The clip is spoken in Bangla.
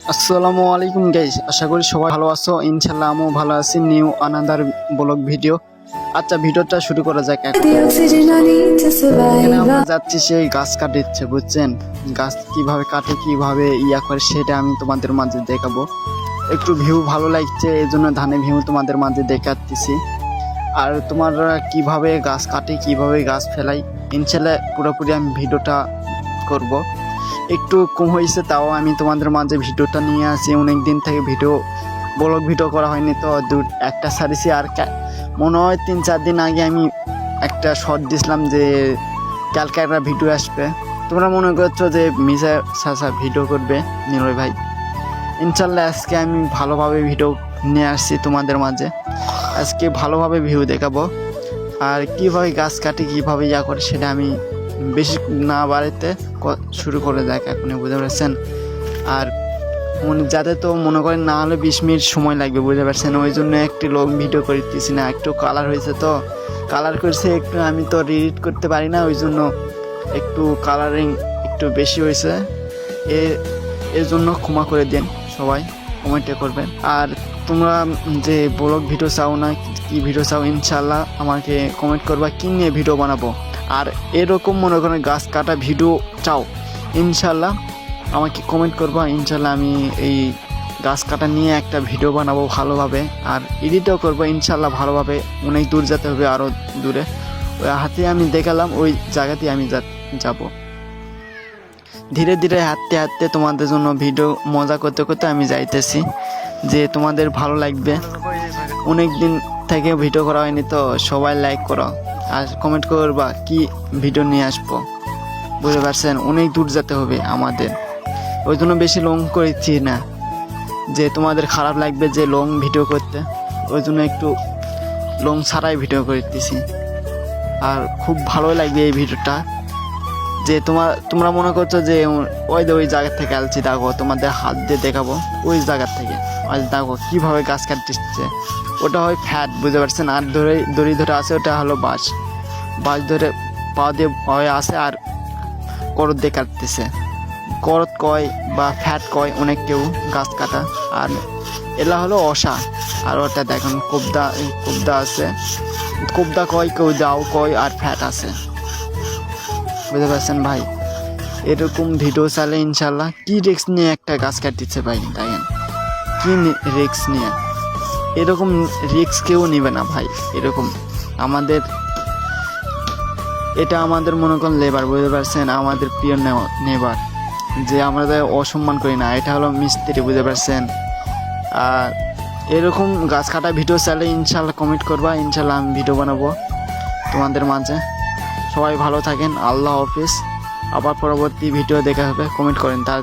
আসসালামু আলাইকুম গাইস আশা করি সবাই ভালো আছো। ইনশাল্লাহ আমিও ভালো আছি নিউ আনাদার ব্লগ ভিডিও আচ্ছা ভিডিওটা শুরু করা যাক এখানে। আমরা যাচ্ছি সেই গাছ কাটিচ্ছে বুঝছেন? গাছ কীভাবে কাটে কীভাবে ইয়া করে সেটা আমি তোমাদের মাঝে দেখাবো। একটু ভিউ ভালো লাগছে এই জন্য ধানে ভিউ তোমাদের মাঝে দেখাচ্ছি। আর তোমরা কীভাবে গাছ কাটে কীভাবে গাছ ফেলাই ইনশাল্লাহ পুরোপুরি আমি ভিডিওটা করব। একটু কম হয়েছে, তাও আমি তোমাদের মাঝে ভিডিওটা নিয়ে আসি। অনেক দিন থেকে ভিডিও ব্লগ ভিডিও করা হয়নি তো, দু, একটা সারিছি আর মনে হয় তিন চার দিন আগে আমি একটা শর্ট দিছিলাম যে কালকে একটা ভিডিও আসবে। তোমরা মনে করছ যে মিসা সাসা ভিডিও করবে, নিলয় ভাই? ইনশাল্লাহ আজকে আমি ভালোভাবে ভিডিও নিয়ে আসছি তোমাদের মাঝে। আজকে ভালোভাবে ভিউ দেখাবো। আর কীভাবে গাছ কাটি, কীভাবে ইয়া করে সেটা আমি বেশি না বাড়িতে শুরু করে দেখ, এখনই বুঝতে পারছেন? আর মনে যাতে তো মনে করেন না হলে বিশ মিনিট সময় লাগবে, বুঝতে পারছেন? ওই জন্য একটি লং ভিডিও করে করতেছি না, একটু কালার হয়েছে তো। কালার করছে একটু, আমি তো রিডিট করতে পারি না, ওই জন্য একটু কালারিং একটু বেশি হয়েছে। এ এর জন্য ক্ষমা করে দেন সবাই। কমেন্টে করবেন। আর তোমরা যে ব্লগ ভিডিও চাও না, কি ভিডিও চাও ইনশাল্লাহ আমাকে কমেন্ট করবা, কি নিয়ে ভিডিও বানাবো। আর এরকম মনে করেন গাছ কাটা ভিডিও চাও ইনশাল্লাহ আমাকে কমেন্ট করবা ইনশাল্লাহ আমি এই গাছ কাটা নিয়ে একটা ভিডিও বানাবো ভালোভাবে। আর এডিটও করব ইনশাল্লাহ ভালোভাবে, অনেক দূর যেতে হবে আরও দূরে। ওই হাতে আমি দেখালাম, ওই জায়গাতে আমি যাব। ধীরে ধীরে হাঁটতে হাঁটতে তোমাদের জন্য ভিডিও মজা করতে করতে আমি যাইতেছি, যে তোমাদের ভালো লাগবে। অনেক দিন থেকে ভিডিও করা হয়নি তো, সবাই লাইক করো আর কমেন্ট করবা কি ভিডিও নিয়ে আসব। বুঝতে পারছেন? অনেক দূর যেতে হবে আমাদের। ওই জন্য বেশি লং করেছি না, যে তোমাদের খারাপ লাগবে যে লং ভিডিও করতে। ওই জন্য একটু লং ছাড়াই ভিডিও করতেছি। আর খুব ভালো লাগবে এই ভিডিওটা যে তোমার তোমরা মনে করছ যে ওই ওই জায়গা থেকে আলছি দেখো তোমাদের হাত দিয়ে দেখাবো ওই জায়গার থেকে। আজ দেখো কীভাবে গাছ কাটতেছে? ওটা হয় ফ্যাট, বুঝতে পারছেন? আর ধরে, দড়ি ধরে আছে, ওটা হলো বাঁশ। বাঁশ ধরে পা দিয়ে হয়ে আসে আর করত দিয়ে কাটতেছে। করত কয় বা ফ্যাট কয়, অনেক কেউ গাছ কাটা। আর এলা হলো অসা। আর ওটা দেখুন, কোবদা কোবদা আছে। কোবদা কয় কেউ যাও কয়, আর ফ্যাট আছে। বুঝতে পারছেন ভাই? এরকম ভিডিও চালে ইনশাল্লাহ কি রিক্স নিয়ে একটা গাছ কাটতেছে ভাই, দেখেন। কি রিক্স নিয়ে? এরকম রিক্স কেউ নেবে না ভাই, এরকম। আমাদের এটা আমাদের মনে করেন লেবার বুঝতে পারছেন? আমাদের প্রিয় নেবার যে আমরা অসম্মান করি না, এটা হলো মিস্ত্রি, বুঝতে পারছেন? আর এরকম গাছ কাটা ভিডিও চাইলে ইনশাল্লাহ কমেন্ট করবা, ইনশাল্লাহ আমি ভিডিও বানাবো তোমাদের মাঝে। সবাই ভালো থাকেন আল্লাহ হাফিজ। আবার পরবর্তী ভিডিও দেখা হবে কমেন্ট করেন তার